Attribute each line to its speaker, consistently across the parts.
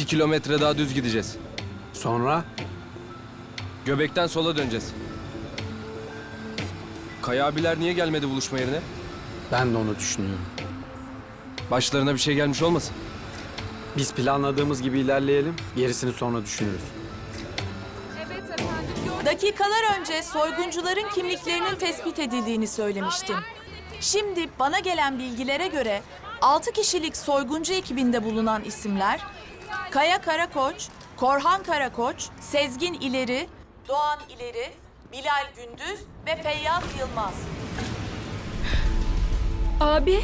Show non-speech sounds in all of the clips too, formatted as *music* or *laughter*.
Speaker 1: İki kilometre daha düz gideceğiz.
Speaker 2: Sonra?
Speaker 1: Göbekten sola döneceğiz. Kaya abiler niye gelmedi buluşma yerine?
Speaker 2: Ben de onu düşünüyorum.
Speaker 1: Başlarına bir şey gelmiş olmasın?
Speaker 2: Biz planladığımız gibi ilerleyelim. Gerisini sonra düşünürüz.
Speaker 3: Dakikalar önce soyguncuların kimliklerinin tespit edildiğini söylemiştim. Şimdi bana gelen bilgilere göre 6 kişilik soyguncu ekibinde bulunan isimler Kaya Karakoç, Korhan Karakoç, Sezgin İleri, Doğan İleri, Bilal Gündüz ve Feyyaz Yılmaz.
Speaker 4: Abi.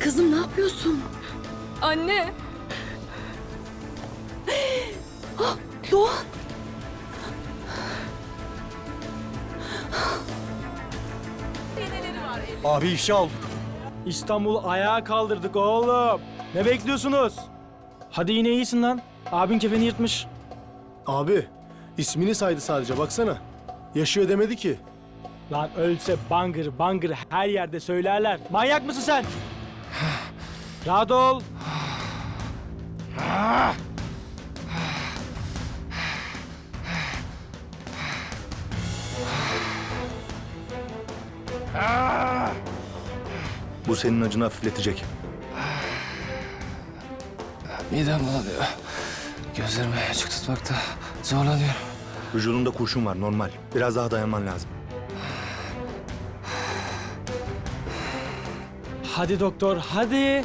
Speaker 4: Kızım ne yapıyorsun? Anne.
Speaker 3: Doğan!
Speaker 5: Abi ifşa olduk.
Speaker 6: İstanbul'u ayağa kaldırdık oğlum. Ne bekliyorsunuz? Hadi yine iyisin lan. Abin kefeni yırtmış.
Speaker 5: Abi ismini saydı sadece baksana. Yaşıyor demedi ki.
Speaker 6: Lan ölse bangır bangır her yerde söylerler. Manyak mısın sen? Rahat ol.
Speaker 7: Bu senin acını hafifletecek.
Speaker 1: Midem bulanıyor. Gözlerimi açık tutmakta zorlanıyorum.
Speaker 7: Vücudunda kurşun var normal. Biraz daha dayanman lazım.
Speaker 6: Hadi doktor hadi.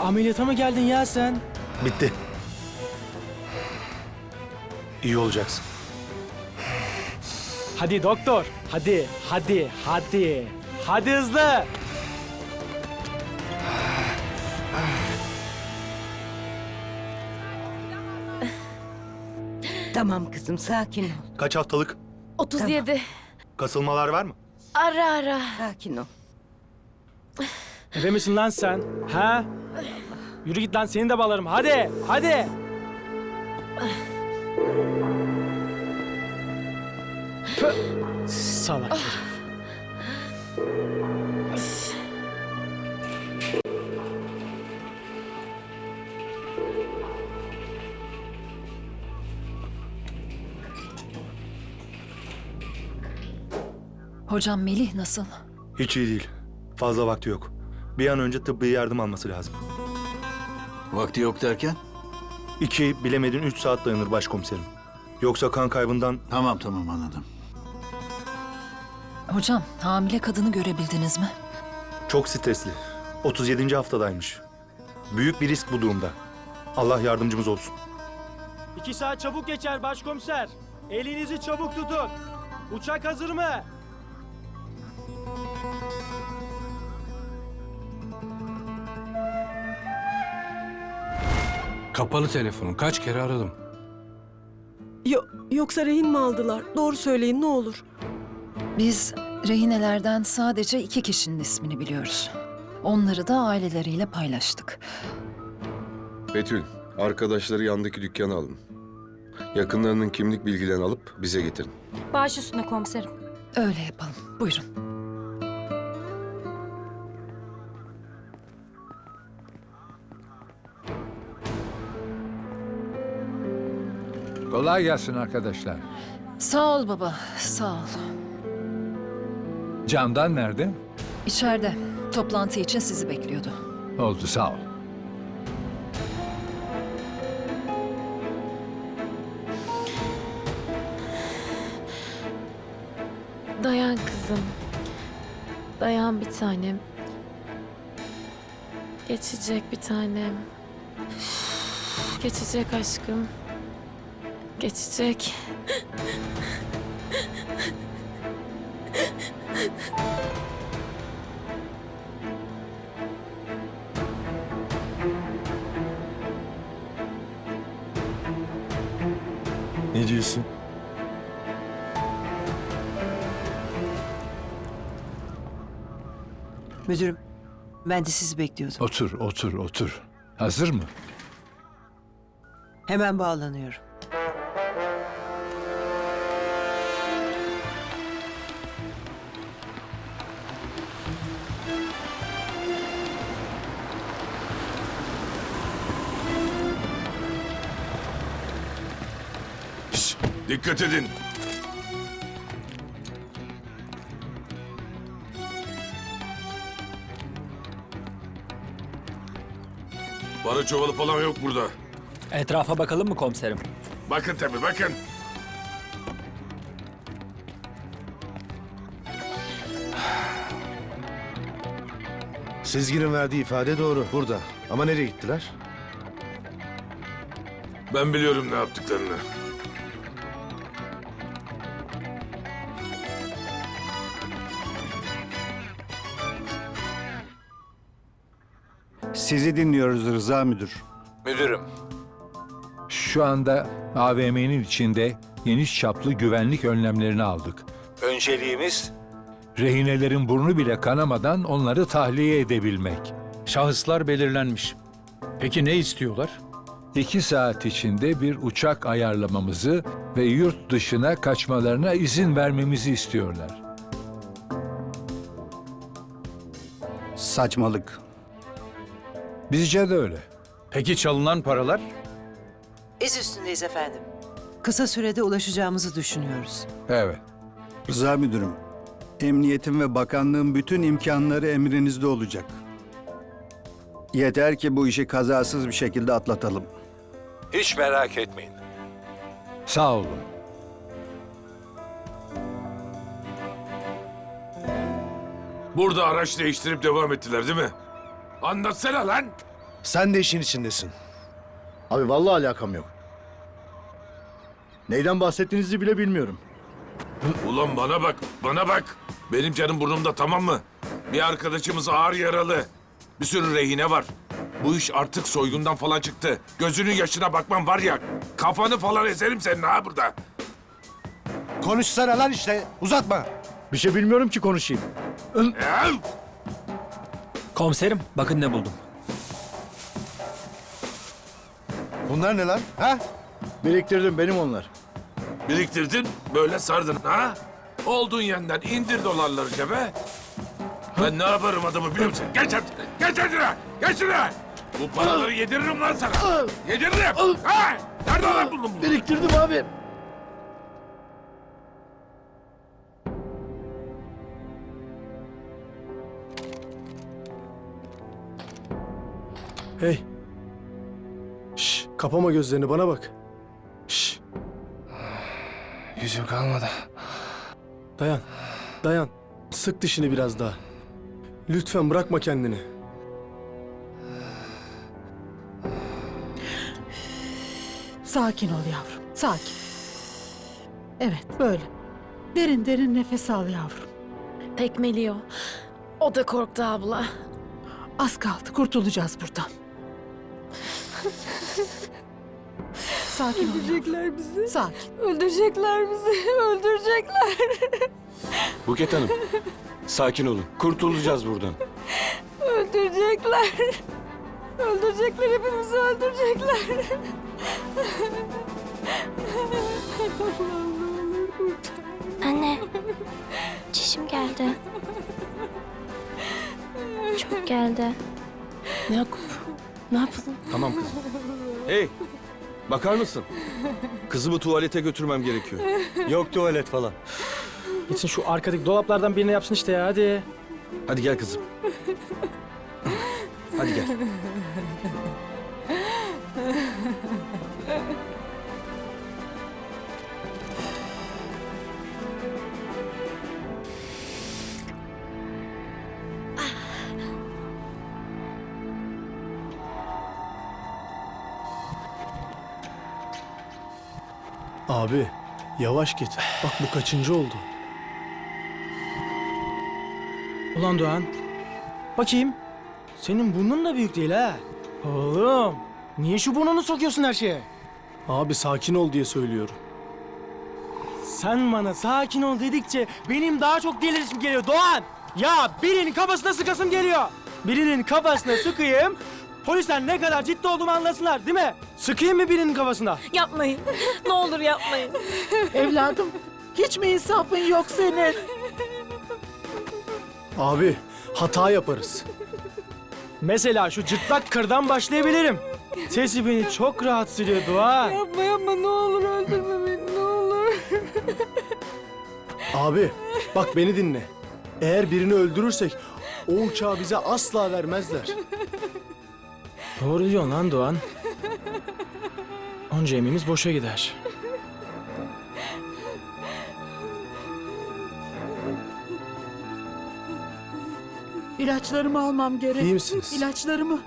Speaker 6: Ameliyata mı geldin ya sen?
Speaker 7: Bitti. İyi olacaksın.
Speaker 6: Hadi doktor. Hadi hadi hadi. Hadi hızlı.
Speaker 8: Tamam kızım sakin ol.
Speaker 7: Kaç haftalık?
Speaker 4: 37.
Speaker 7: Kasılmalar var mı?
Speaker 4: Ara ara.
Speaker 8: Sakin ol.
Speaker 6: Ebe misin lan sen? Ha? Yürü git lan seni de bağlarım. Hadi hadi. Püh, Salak herif.
Speaker 9: Hocam Melih nasıl?
Speaker 7: Hiç iyi değil. Fazla vakti yok. Bir an önce tıbbi yardım alması lazım.
Speaker 10: Vakti yok derken?
Speaker 7: İki, bilemedin üç saat dayanır başkomiserim. Yoksa kan kaybından
Speaker 10: Tamam tamam anladım.
Speaker 9: Hocam hamile kadını görebildiniz mi?
Speaker 7: çok stresli. 37. haftadaymış. Büyük bir risk bu durumda. Allah yardımcımız olsun.
Speaker 6: İki saat çabuk geçer başkomiser. Elinizi çabuk tutun. Uçak hazır mı?
Speaker 2: Kapalı telefonun kaç kere aradım.
Speaker 11: Yo- yoksa rehin mi aldılar? Doğru söyleyin ne olur.
Speaker 9: Biz rehinelerden sadece iki kişinin ismini biliyoruz. Onları da aileleriyle paylaştık.
Speaker 12: Betül, arkadaşları yandaki dükkanı alın. Yakınlarının kimlik bilgilerini alıp bize getirin.
Speaker 4: Baş üstüne komiserim.
Speaker 9: Öyle yapalım. Buyurun.
Speaker 2: Kolay gelsin arkadaşlar.
Speaker 9: Sağ ol baba, sağ ol.
Speaker 2: Candan nerede?
Speaker 9: İçeride. Toplantı için sizi bekliyordu.
Speaker 2: Oldu sağ ol.
Speaker 4: Dayan kızım. Dayan bir tanem. Geçecek bir tanem. Geçecek aşkım. Geçecek.
Speaker 5: Ne diyorsun?
Speaker 8: Müdürüm ben de sizi bekliyordum.
Speaker 2: Otur, otur, otur. Hazır mı?
Speaker 8: Hemen bağlanıyorum.
Speaker 12: Dikkat edin. Para çuvalı falan yok burada.
Speaker 6: Etrafa bakalım mı komiserim?
Speaker 12: Bakın tabii bakın.
Speaker 5: Sezgin'in verdiği ifade doğru. Burada. Ama nereye gittiler?
Speaker 12: Ben biliyorum ne yaptıklarını.
Speaker 10: Sizi dinliyoruz Rıza Müdür.
Speaker 13: Müdürüm. Şu anda AVM'nin içinde geniş çaplı güvenlik önlemlerini aldık. Önceliğimiz rehinelerin burnu bile kanamadan onları tahliye edebilmek.
Speaker 10: Şahıslar belirlenmiş. Peki ne istiyorlar?
Speaker 13: İki saat içinde bir uçak ayarlamamızı ve yurt dışına kaçmalarına izin vermemizi istiyorlar.
Speaker 10: Saçmalık.
Speaker 13: Bizce de öyle.
Speaker 10: Peki çalınan paralar?
Speaker 8: İz üstündeyiz efendim. Kısa sürede ulaşacağımızı düşünüyoruz.
Speaker 13: Evet.
Speaker 10: Rıza Müdürüm, emniyetin ve bakanlığın bütün imkanları emrinizde olacak. Yeter ki bu işi kazasız bir şekilde atlatalım.
Speaker 13: Hiç merak etmeyin. Sağ olun.
Speaker 12: Burada araç değiştirip devam ettiler değil mi? Anlatsana lan.
Speaker 5: Sen de işin içindesin. Abi vallahi alakam yok. Neyden bahsettiğinizi bile bilmiyorum.
Speaker 12: Ulan bana bak, bana bak. Benim canım burnumda tamam mı? Bir arkadaşımız ağır yaralı. Bir sürü rehine var. Bu iş artık soygundan falan çıktı. Gözünün yaşına bakmam var ya, kafanı falan ezerim senin ha burada.
Speaker 5: Konuşsana lan işte. Uzatma. Bir şey bilmiyorum ki konuşayım.
Speaker 6: Komiserim bakın ne buldum.
Speaker 5: Bunlar ne lan? Ha? Biriktirdim benim onlar.
Speaker 12: Biriktirdin, böyle sardın ha? Olduğun yandan indir dolarları cebe. Ben ne yaparım adamı biliyor musun? Geç hadi, geç hadi, geç hadi. Bu paraları yediririm lan sana. Yediririm. Ha? Nerede lan buldun bunu?
Speaker 5: Biriktirdim abi. Hey. Şş, kapama gözlerini bana bak. Şş,
Speaker 1: Yüzüm kalmadı.
Speaker 5: dayan. Dayan. Sık dişini biraz daha. Lütfen bırakma kendini.
Speaker 11: Sakin ol yavrum. Sakin. Evet böyle. Derin derin nefes al yavrum.
Speaker 4: Tekmeliyor. O da korktu abla.
Speaker 11: Az kaldı kurtulacağız buradan. Sakin ol Öldürecekler bizi. Sakin.
Speaker 4: Öldürecekler bizi. *laughs* Öldürecekler.
Speaker 1: Buket Hanım, sakin olun. Kurtulacağız buradan.
Speaker 4: Öldürecekler. Öldürecekler hepimizi öldürecekler.
Speaker 14: Anne, çişim geldi. Çok geldi.
Speaker 4: Yakup ne yapalım?
Speaker 1: Tamam kızım. Hey, bakar mısın? Kızımı tuvalete götürmem gerekiyor.
Speaker 5: Yok tuvalet falan.
Speaker 6: Gitsin şu arkadaki dolaplardan birini yapsın işte ya hadi.
Speaker 1: Hadi gel kızım. Hadi gel.
Speaker 5: Abi yavaş git. Bak bu kaçıncı oldu.
Speaker 6: Ulan Doğan. Bakayım. Senin burnun da büyük değil ha. Oğlum. Niye şu burnunu sokuyorsun her şeye?
Speaker 5: Abi sakin ol diye söylüyorum.
Speaker 6: Sen bana sakin ol dedikçe benim daha çok delirisim geliyor Doğan. Ya birinin kafasına sıkasım geliyor. Birinin kafasına sıkayım. Polisler ne kadar ciddi olduğumu anlasınlar değil mi? Sıkayım mı birinin kafasına?
Speaker 4: Yapmayın. ne olur yapmayın. *laughs*
Speaker 11: Evladım hiç mi insafın yok senin?
Speaker 5: Abi hata yaparız.
Speaker 6: Mesela şu cırtlak kırdan başlayabilirim. Sesi beni çok rahatsız ediyor Doğan.
Speaker 4: Yapma yapma ne olur öldürme beni ne olur.
Speaker 5: Abi bak beni dinle. Eğer birini öldürürsek o uçağı bize asla vermezler.
Speaker 15: Doğru diyorsun lan Doğan. Onca emeğimiz boşa gider.
Speaker 11: İlaçlarımı almam gerek.
Speaker 5: İyi misiniz?
Speaker 11: İlaçlarımı.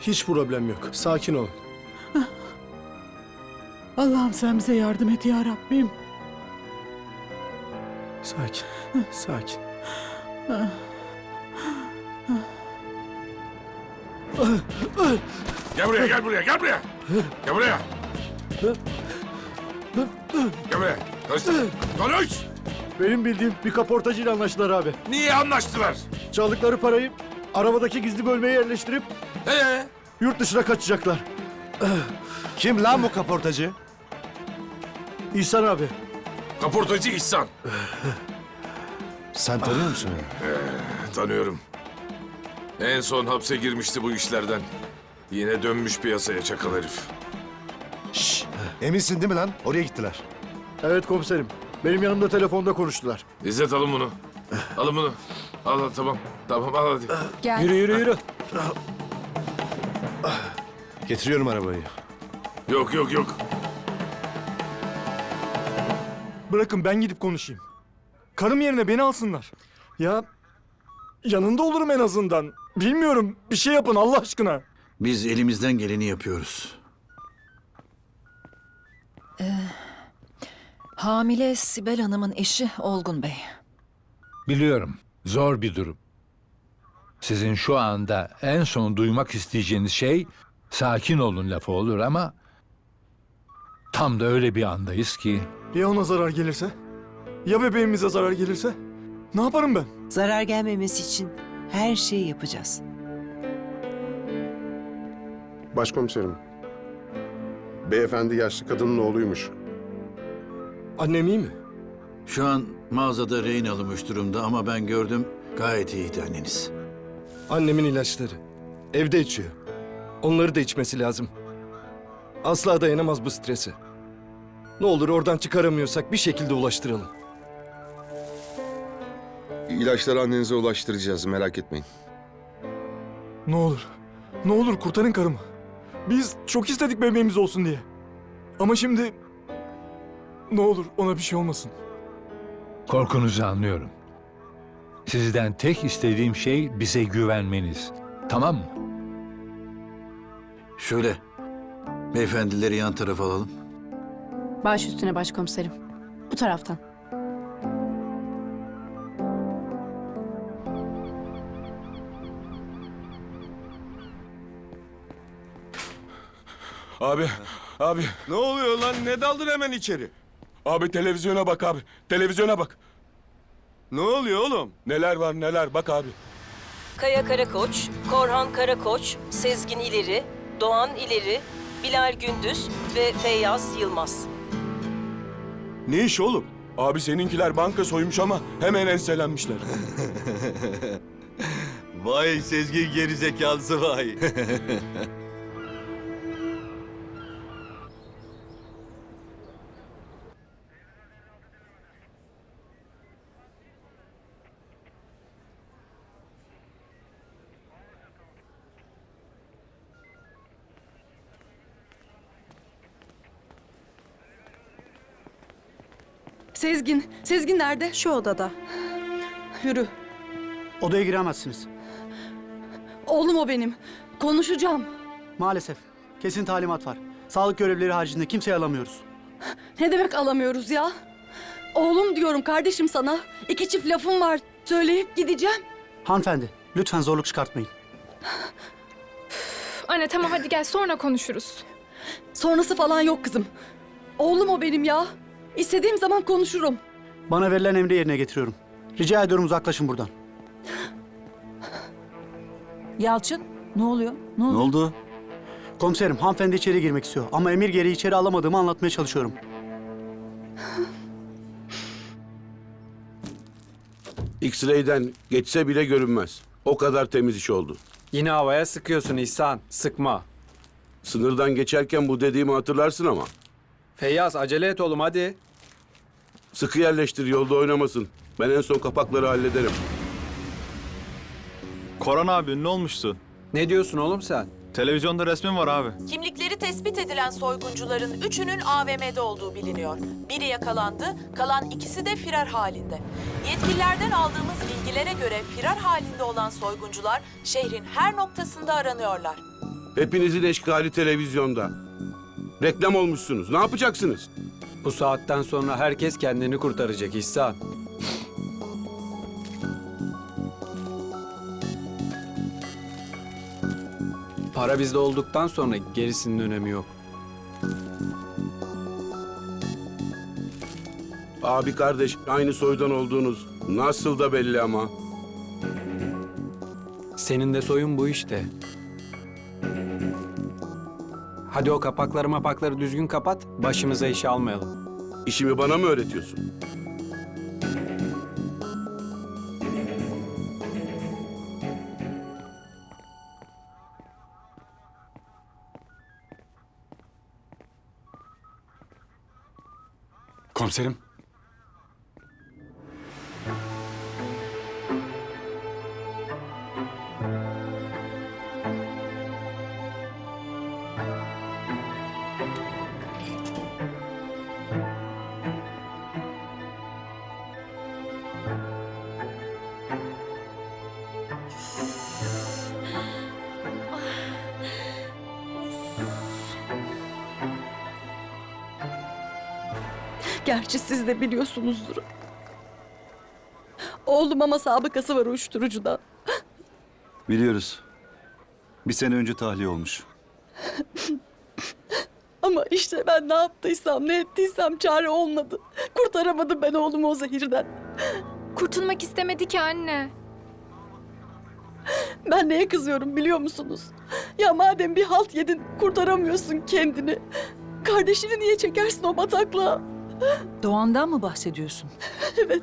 Speaker 5: Hiç problem yok. Sakin olun.
Speaker 11: Allah'ım sen bize yardım et ya Rabbim.
Speaker 5: Sakin. Sakin.
Speaker 12: Gel buraya, gel buraya, gel buraya. Gel buraya. Gel buraya. Konuş. Konuş.
Speaker 5: Benim bildiğim bir kaportacıyla anlaştılar abi.
Speaker 12: Niye anlaştılar?
Speaker 5: Çaldıkları parayı arabadaki gizli bölmeye yerleştirip
Speaker 12: Ee?
Speaker 5: yurt dışına kaçacaklar.
Speaker 16: Kim lan bu kaportacı?
Speaker 5: İhsan abi.
Speaker 12: Kaportacı İhsan.
Speaker 16: Sen tanıyor musun?
Speaker 12: Tanıyorum. En son hapse girmişti bu işlerden. Yine dönmüş piyasaya çakal herif.
Speaker 16: Eminsin değil mi lan? Oraya gittiler.
Speaker 5: Evet komiserim. Benim yanımda telefonda konuştular.
Speaker 12: İzzet alın bunu. Alın bunu. Al, al tamam. Tamam al hadi.
Speaker 17: Gel.
Speaker 5: Yürü yürü yürü.
Speaker 16: Getiriyorum arabayı.
Speaker 12: Yok yok yok.
Speaker 5: Bırakın ben gidip konuşayım. Karım yerine beni alsınlar. Ya yanında olurum en azından. Bilmiyorum bir şey yapın Allah aşkına.
Speaker 16: Biz elimizden geleni yapıyoruz.
Speaker 9: Hamile Sibel Hanım'ın eşi Olgun Bey.
Speaker 13: Biliyorum, zor bir durum. Sizin şu anda en son duymak isteyeceğiniz şey sakin olun lafı olur ama tam da öyle bir andayız ki
Speaker 5: Ya ona zarar gelirse? Ya bebeğimize zarar gelirse? Ne yaparım ben?
Speaker 8: Zarar gelmemesi için her şeyi yapacağız.
Speaker 18: Başkomiserim. Beyefendi yaşlı kadının oğluymuş.
Speaker 5: Annem iyi mi?
Speaker 16: Şu an mağazada rehin alınmış durumda ama ben gördüm gayet iyiydi anneniz.
Speaker 5: Annemin ilaçları. Evde içiyor. Onları da içmesi lazım. Asla dayanamaz bu strese. Ne olur oradan çıkaramıyorsak bir şekilde ulaştıralım.
Speaker 1: İlaçları annenize ulaştıracağız merak etmeyin.
Speaker 5: Ne olur. Ne olur kurtarın karımı. Biz çok istedik bebeğimiz olsun diye. Ama şimdi... Ne olur ona bir şey olmasın.
Speaker 13: korkunuzu anlıyorum. Sizden tek istediğim şey bize güvenmeniz. Tamam mı?
Speaker 16: Şöyle. Beyefendileri yan tarafa alalım.
Speaker 14: Baş üstüne başkomiserim. Bu taraftan.
Speaker 12: Abi, abi.
Speaker 1: Ne oluyor lan ne daldın hemen içeri?
Speaker 12: Abi televizyona bak abi. Televizyona bak.
Speaker 1: Ne oluyor oğlum?
Speaker 12: Neler var neler bak abi.
Speaker 4: Kaya Karakoç, Korhan Karakoç, Sezgin İleri, Doğan İleri, Bilal Gündüz ve Feyyaz Yılmaz.
Speaker 1: Ne iş oğlum?
Speaker 12: Abi seninkiler banka soymuş ama hemen enselenmişler. *laughs*
Speaker 1: Vay Sezgin geri zekalısı vay. *laughs*
Speaker 4: Sezgin, Sezgin nerede? Şu odada. Yürü.
Speaker 15: Odaya giremezsiniz.
Speaker 4: Oğlum o benim. Konuşacağım.
Speaker 15: Maalesef. Kesin talimat var. Sağlık görevlileri haricinde kimseyi alamıyoruz.
Speaker 4: Ne demek alamıyoruz ya? Oğlum diyorum kardeşim sana. İki çift lafım var. Söyleyip gideceğim.
Speaker 15: Hanımefendi, lütfen zorluk çıkartmayın.
Speaker 14: Anne tamam hadi gel sonra konuşuruz.
Speaker 4: Sonrası falan yok kızım. Oğlum o benim ya. İstediğim zaman konuşurum.
Speaker 15: Bana verilen emri yerine getiriyorum. Rica ediyorum uzaklaşın buradan.
Speaker 11: Yalçın ne oluyor? Ne
Speaker 16: Ne oldu?
Speaker 15: Komiserim, hanımefendi içeri girmek istiyor. Ama emir gereği içeri alamadığımı anlatmaya çalışıyorum.
Speaker 18: X-ray'den geçse bile görünmez. O kadar temiz iş oldu.
Speaker 2: Yine havaya sıkıyorsun İhsan. Sıkma.
Speaker 18: Sınırdan geçerken bu dediğimi hatırlarsın ama.
Speaker 2: Feyyaz acele et oğlum hadi.
Speaker 18: Sıkı yerleştir yolda oynamasın. Ben en son kapakları hallederim.
Speaker 19: Koran abi ünlü olmuşsun.
Speaker 2: Ne diyorsun oğlum sen?
Speaker 19: Televizyonda resmin var abi.
Speaker 3: Kimlikleri tespit edilen soyguncuların üçünün AVM'de olduğu biliniyor. Biri yakalandı, kalan ikisi de firar halinde. Yetkililerden aldığımız bilgilere göre firar halinde olan soyguncular şehrin her noktasında aranıyorlar.
Speaker 18: Hepinizin eşkali televizyonda. Reklam olmuşsunuz. Ne yapacaksınız?
Speaker 2: Bu saatten sonra herkes kendini kurtaracak İhsan. Para bizde olduktan sonra gerisinin önemi yok.
Speaker 18: Abi kardeş aynı soydan olduğunuz nasıl da belli ama.
Speaker 2: Senin de soyun bu işte. Hadi o kapakları mapakları düzgün kapat, başımıza iş almayalım.
Speaker 18: İşimi bana mı öğretiyorsun?
Speaker 16: Komiserim.
Speaker 4: Gerçi siz de biliyorsunuzdur. Oğlum ama sabıkası var uyuşturucudan.
Speaker 10: Biliyoruz. Bir sene önce tahliye olmuş.
Speaker 4: Ama işte ben ne yaptıysam, ne ettiysem çare olmadı. Kurtaramadım ben oğlumu o zehirden.
Speaker 14: Kurtulmak istemedi ki anne.
Speaker 4: Ben neye kızıyorum biliyor musunuz? Ya madem bir halt yedin, kurtaramıyorsun kendini. Kardeşini niye çekersin o bataklığa?
Speaker 8: Doğan'dan mı bahsediyorsun? *laughs*
Speaker 4: evet,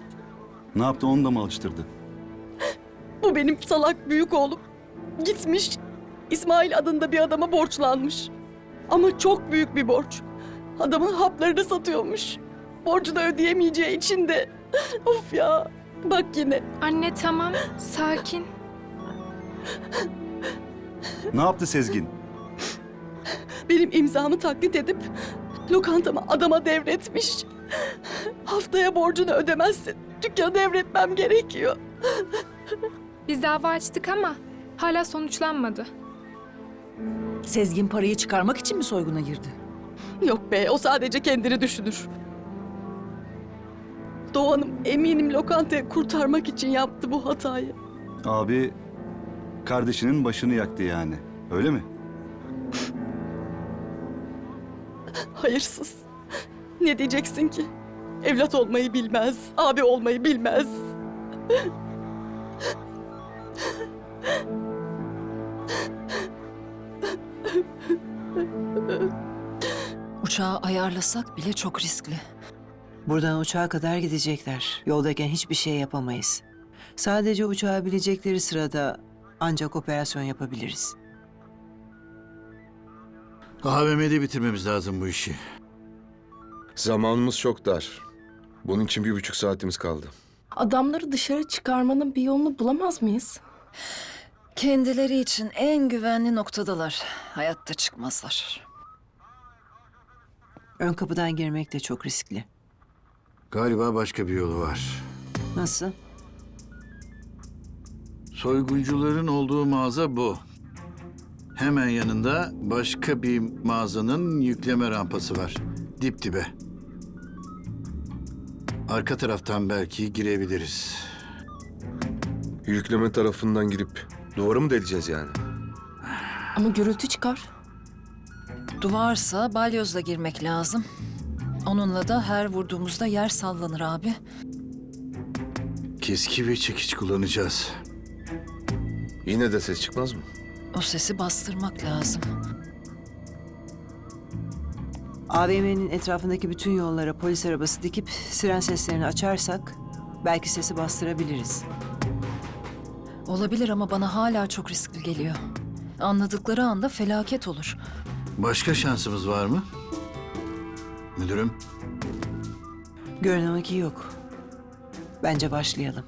Speaker 10: Ne yaptı onu da mı alıştırdı?
Speaker 4: bu benim salak büyük oğlum. Gitmiş, İsmail adında bir adama borçlanmış. Ama çok büyük bir borç. Adamın haplarını satıyormuş. Borcu da ödeyemeyeceği için de. *laughs* of ya, bak yine.
Speaker 14: Anne tamam, sakin.
Speaker 10: Ne yaptı Sezgin?
Speaker 4: Benim imzamı taklit edip lokantamı adama devretmiş. Haftaya borcunu ödemezsin. Dükkanı devretmem gerekiyor.
Speaker 14: Biz dava açtık ama hala sonuçlanmadı.
Speaker 8: Sezgin parayı çıkarmak için mi soyguna girdi?
Speaker 4: Yok be, o sadece kendini düşünür. Doğan'ım eminim lokantayı kurtarmak için yaptı bu hatayı.
Speaker 10: Abi kardeşinin başını yaktı yani. Öyle mi?
Speaker 4: Hayırsız. Ne diyeceksin ki? Evlat olmayı bilmez, abi olmayı bilmez.
Speaker 9: Uçağı ayarlasak bile çok riskli.
Speaker 8: Buradan uçağa kadar gidecekler. Yoldayken hiçbir şey yapamayız. Sadece uçağa bilecekleri sırada ancak operasyon yapabiliriz.
Speaker 16: AVM'de bitirmemiz lazım bu işi.
Speaker 1: Zamanımız çok dar. Bunun için bir buçuk saatimiz kaldı.
Speaker 4: Adamları dışarı çıkarmanın bir yolunu bulamaz mıyız?
Speaker 9: Kendileri için en güvenli noktadalar. Hayatta çıkmazlar.
Speaker 8: Ön kapıdan girmek de çok riskli.
Speaker 16: Galiba başka bir yolu var.
Speaker 8: Nasıl?
Speaker 16: Soyguncuların olduğu mağaza bu. Hemen yanında başka bir mağazanın yükleme rampası var. Dip dibe. Arka taraftan belki girebiliriz.
Speaker 1: Yükleme tarafından girip duvarı mı deleceğiz yani?
Speaker 4: Ama gürültü çıkar.
Speaker 9: Duvarsa balyozla girmek lazım. Onunla da her vurduğumuzda yer sallanır abi.
Speaker 16: Keski ve çekiç kullanacağız.
Speaker 1: Yine de ses çıkmaz mı?
Speaker 9: O sesi bastırmak lazım.
Speaker 8: AVM'nin etrafındaki bütün yollara polis arabası dikip siren seslerini açarsak belki sesi bastırabiliriz.
Speaker 9: Olabilir ama bana hala çok riskli geliyor. Anladıkları anda felaket olur.
Speaker 16: Başka şansımız var mı? Müdürüm.
Speaker 8: Görünen o ki yok. Bence başlayalım.